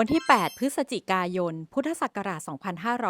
วันที่ 8 พฤศจิกายน พุทธศักราช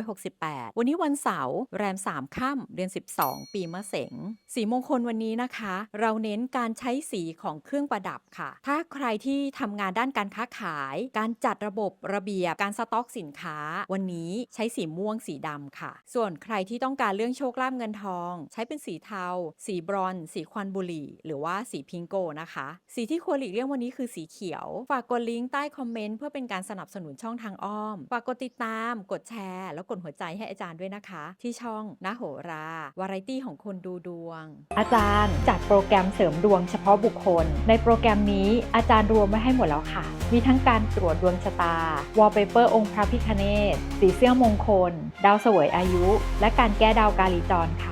2568 วันนี้วันเสาร์ แรม 3 ค่ำ เดือน 12 ปีมะเสง สีมงคลวันนี้นะคะ เราเน้นการใช้สีของเครื่องประดับค่ะ ถ้าใครที่ทำงานด้านการค้าขาย การจัดระบบระเบียบ การสต็อกสินค้า วันนี้ใช้สีม่วง สีดำค่ะ ส่วนใครที่ต้องการเรื่องโชคลาภเงินทอง ใช้เป็นสีเทา สีบรอน สีควันบุหรี่ หรือว่าสีพิงโกนะคะ สีที่ควรหลีกเลี่ยงวันนี้คือสีเขียว ฝากกดลิงก์ใต้คอมเมนต์เพื่อเป็นการสนับสนุนช่องทางอ้อมฝากกดติดตาม กดแชร์ แล้วกดหัวใจให้อาจารย์ด้วยนะคะ ที่ช่องนะโหรา วาไรตี้ของคนดูดวง อาจารย์จัดโปรแกรมเสริมดวงเฉพาะบุคคล ในโปรแกรมนี้อาจารย์รวมไว้ให้หมดแล้วค่ะ มีทั้งการตรวจดวงชะตาวอลเปเปอร์องค์พระพิคเนศสีเสื้อมงคล ดาวเสวยอายุ และการแก้ดาวกาลีจรค่ะ